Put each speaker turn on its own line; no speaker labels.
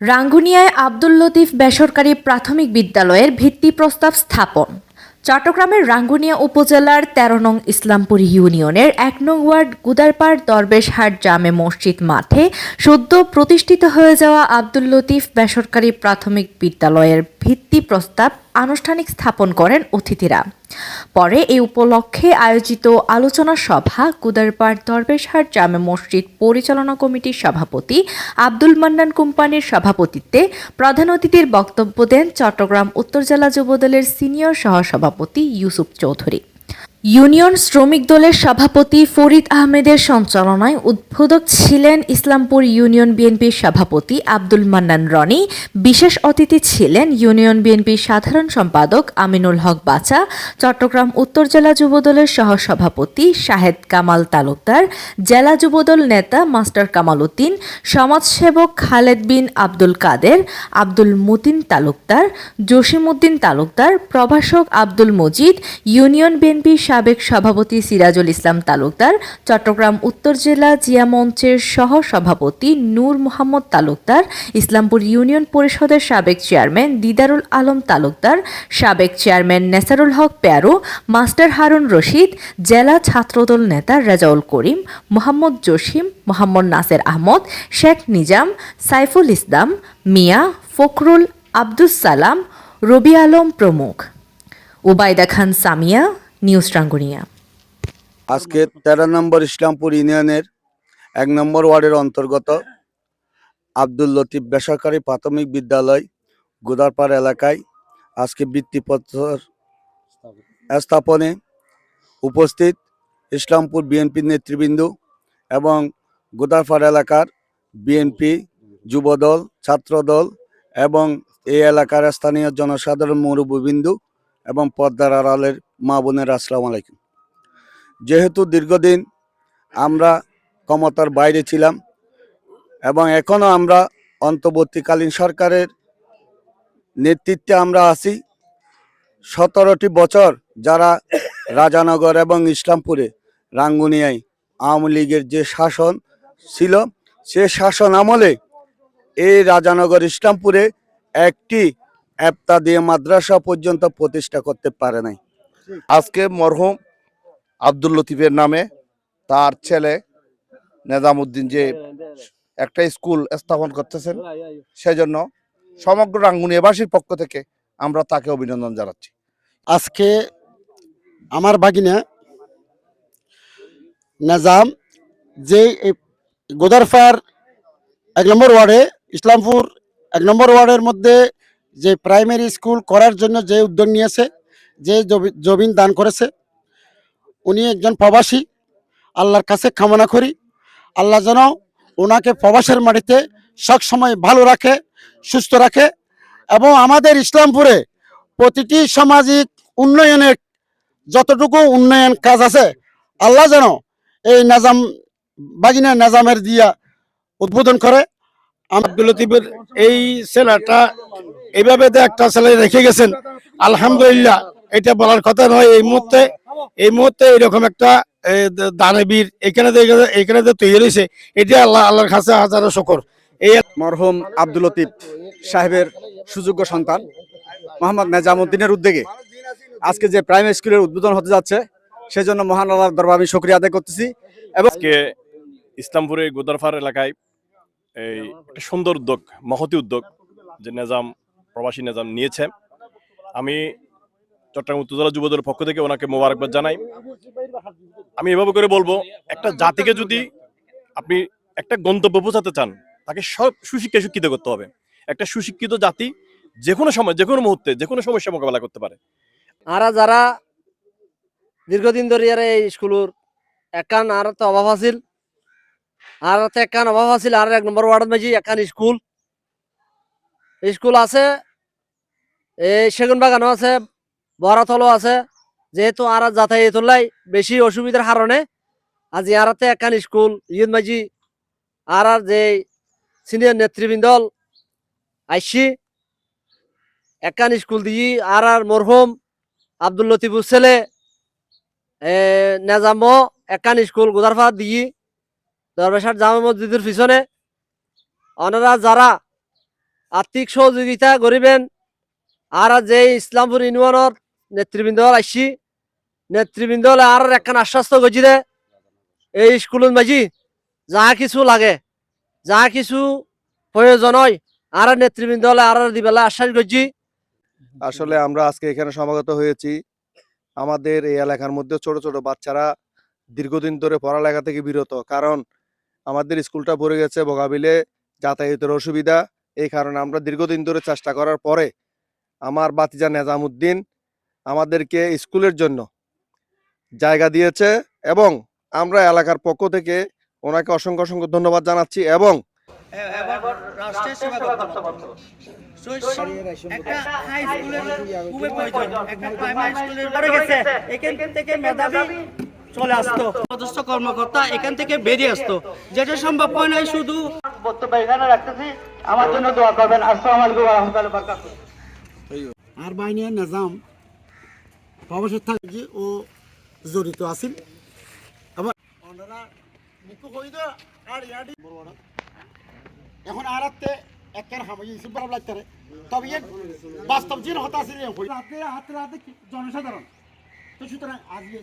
রাঙ্গুনিয়ায় আব্দুল লতিফ বেসরকারি প্রাথমিক বিদ্যালয়ের ভিত্তি প্রস্তাব স্থাপন। চট্টগ্রামের রাঙ্গুনিয়া উপজেলার তেরো নং ইসলামপুর ইউনিয়নের এক নং ওয়ার্ড গুদারপাড় দরবেশহাট জামে মসজিদ মাঠে সদ্য প্রতিষ্ঠিত হয়ে যাওয়া আব্দুল লতিফ বেসরকারি প্রাথমিক বিদ্যালয়ের ভিত্তি প্রস্তাব আনুষ্ঠানিক স্থাপন করেন অতিথিরা। পরে এ উপলক্ষে আয়োজিত আলোচনা সভা কুদারপাড় দরবেশহাট জামে মসজিদ পরিচালনা কমিটির সভাপতি আব্দুল মান্নান কোম্পানির সভাপতিত্বে প্রধান অতিথির বক্তব্য দেন চট্টগ্রাম উত্তর জেলা যুবদলের সিনিয়র সহসভাপতি ইউসুফ চৌধুরী। ইউনিয়ন শ্রমিক দলের সভাপতি ফরিদ আহমেদের সঞ্চালনায় উদ্বোধক ছিলেন ইসলামপুর ইউনিয়ন বিএনপির সভাপতি আব্দুল মান্নান রনি, বিশেষ অতিথি ছিলেন ইউনিয়ন বিএনপির সাধারণ সম্পাদক আমিনুল হক বাচা, চট্টগ্রাম উত্তর জেলা যুবদলের সহসভাপতি শাহেদ কামাল তালুকদার, জেলা যুবদল নেতা মাস্টার কামাল উদ্দিন, সমাজসেবক খালেদ বিন আব্দুল কাদের, আব্দুল মতিন তালুকদার, জসিমউদ্দিন তালুকদার, প্রভাষক আব্দুল মজিদ, ইউনিয়ন বিএনপির সাবেক সভাপতি সিরাজুল ইসলাম তালুকদার, চট্টগ্রাম উত্তর জেলা জিয়া মঞ্চের সহ সভাপতি নূর মোহাম্মদ তালুকদার, ইসলামপুর ইউনিয়ন পরিষদের সাবেক চেয়ারম্যান দিদারুল আলম তালুকদার, সাবেক চেয়ারম্যান নেসারুল হক পেয়ারু, মাস্টার হারুন রশিদ, জেলা ছাত্রদল নেতা রেজাউল করিম, মোহাম্মদ জসিম, মোহাম্মদ নাসের আহমদ, শেখ নিজাম, সাইফুল ইসলাম, মিয়া, ফখরুল আব্দুস সালাম, রবি আলম প্রমুখ। উবাইদা খান সামিয়া নিউজ রাঙ্গুনিয়া।
আজকে তেরো নম্বর ইসলামপুর ইউনিয়নের এক নম্বর ওয়ার্ডের অন্তর্গত আব্দুল লতিফ বেসরকারি প্রাথমিক বিদ্যালয় গোদারপাড় এলাকায় আজকে বৃত্তিপত্র স্থাপনে উপস্থিত ইসলামপুর বিএনপির নেতৃবৃন্দ এবং গোদারপাড় এলাকার বিএনপি যুবদল, ছাত্রদল এবং এই এলাকার স্থানীয় জনসাধারণ মুরব্বীবৃন্দু এবং পদ্মার আড়ালের বোনের, আসসালামু আলাইকুম। যেহেতু দীর্ঘদিন আমরা ক্ষমতার বাইরে ছিলাম এবং এখনও আমরা অন্তর্বর্তীকালীন সরকারের নেতৃত্বে আমরা আছি, সতেরোটি বছর যারা রাজানগর এবং ইসলামপুরে রাঙ্গুনিয়ায় আওয়ামী লীগের যে শাসন ছিল, সে শাসন আমলে এই রাজানগর, ইসলামপুরে একটি এপ্তা দিয়ে মাদ্রাসা পর্যন্ত প্রতিষ্ঠা করতে পারে নাই।
আজকে মরহুম আব্দুল লতিফের নামে তার ছেলে নেজামুদ্দিন যে একটা স্কুল স্থাপন করতেছেন, সেজন্য সমগ্র রাঙ্গুনিয়াবাসীর পক্ষ থেকে আমরা তাকে অভিনন্দন জানাচ্ছি।
আজকে আমার বাগিনা নাজাম যে গোদারফার এক নম্বর ওয়ার্ডে, ইসলামপুর এক নম্বর ওয়ার্ডের মধ্যে যে প্রাইমারি স্কুল করার জন্য যে উদ্যোগ নিয়েছে যে জমিন দান করেছে, উনি একজন প্রবাসী, আল্লাহর কাছে কামনা করি। আল্লাহ যেন ওনাকে প্রবাসের মাটিতে সবসময় ভালো রাখে, সুস্থ রাখে এবং আমাদের ইসলামপুরে প্রতিটি সামাজিক উন্নয়নের যতটুকু উন্নয়ন কাজ আছে, আল্লাহ যেন এই নাজাম, বাগিনা নাজামের দিয়া উদ্বোধন করে।
আব্দুল লতিফের এই ছেলেটা এইভাবে একটা ছেলে রেখে গেছেন, আলহামদুলিল্লাহ। এটা বলার কথা নয় এই মুহূর্তে এই মুহূর্তে এরকম একটা দানবীর এখানে যে এখানে যে তৈরি হয়েছে এটা আল্লাহ আল্লাহর কাছে হাজারো শকর। এই
মরহুম আব্দুল লতিফ সাহেবের সুযোগ্য সন্তান মোহাম্মদ নেজামুদ্দিনের উদ্যোগে। আজকে যে প্রাইমারি স্কুলের উদ্বোধন হতে যাচ্ছে সেজন্য মহান আল্লাহর দরবার আমি শুক্রিয়া আদায় করতেছি এবং
আজকে ইসলামপুরের গোদারফার এলাকায় এই একটা সুন্দর উদ্যোগ মহতি উদ্যোগ যে নিজাম প্রবাসী নিজাম নিয়েছে। আমি চট্টগ্রাম উত্তরজেলা যুবদলের পক্ষ থেকে ওনাকে মোবারকবাদ জানাই। আমি এভাবে করে বলব, একটা জাতিকে যদি আপনি একটা গন্তব্য পৌঁছাতে চান, তাকে সব সুশিক্ষায় শিক্ষিত করতে হবে। একটা সুশিক্ষিত জাতি যে কোনো সময় যে কোনো মুহূর্তে যে কোনো সমস্যা মোকাবেলা করতে পারে।
আরা যারা দীর্ঘদিন ধরে এই স্কুলের একান, আর তো অভাব আছিল। আর তো একান অভাব আছিল, আর এক নম্বর ওয়ার্ড মাঝি একান স্কুল। স্কুল আছে, এই সেগুন বাগানও আছে বরাতলও আছে। যেহেতু আর যাতায়াত লাই বেশি অসুবিধার কারণে আজ ইয়ারাতে একান স্কুল ইয়ুদ মাঝি আর আর যে সিনিয়র নেতৃবৃন্দল আইসি একান স্কুল দিয়ে আর আর মরহুম আব্দুল লতিফুর ছেলে এ, নেজামো একান স্কুল গোদারফাত দিই দরবেশার জামা মসজিদের পিছনে। ওনারা যারা আর্থিক সহযোগিতা করিবেন আর যে ইসলামপুর ইউনিয়নের নেতৃবৃন্দ আসছি নেতৃবৃন্দ আর একখান আশ্বস্ত করছি দে এই স্কুলের মাঝি যা কিছু লাগে, যা কিছু প্রয়োজন হয় আর নেতৃবৃন্দ আর দিবেলা আশ্বাস করছি
আসলে আমরা আজকে এখানে সমাগত হয়েছি। আমাদের এই এলাকার মধ্যে ছোট ছোট বাচ্চারা দীর্ঘদিন ধরে পড়ালেখা থেকে বিরত, কারণ আমাদের স্কুলটা পড়ে গেছে বগাবিলে যাতায়াতের অসুবিধা, এই কারণে আমরা দীর্ঘদিন ধরে চেষ্টা করার পরে আমার বাতিজা নেজামুদ্দিন আমাদেরকে স্কুলের জন্য জায়গা দিয়েছে এবং আমরা এলাকার পক্ষ থেকে ওনাকে অসংখ্য অসংখ্য ধন্যবাদ জানাচ্ছি এবং
রাষ্ট্রের সেবা করতে পারতো একটা হাই স্কুলের খুবই প্রয়োজন। একটা প্রাইমারি স্কুলের পরে গেছে। এখান থেকে মেধাবী চলে আসতো। পদস্থ কর্মকর্তা এখান থেকে বেরিয়ে আসতো। যেটা সম্ভব হয় নাই শুধু বক্তব্য এখানে রাখতেছি। আমার জন্য দোয়া করবেন। আসসালামু আলাইকুম ওয়া রাহমাতুল্লাহি ওয়া বারাকাতুহু।
আর বাহিনীর নিজাম প্রবাসের থাকি ও জড়িত আছিল আবার ওনারা মুখ আর ইয়াডি এখন আর হাতে একের হামাই ইসু বড় লাগতারে তবে বাস্তব জিন হতা আছিল হাতে হাতে হাতে জনসাধারণ? তো সুতরাং আজকে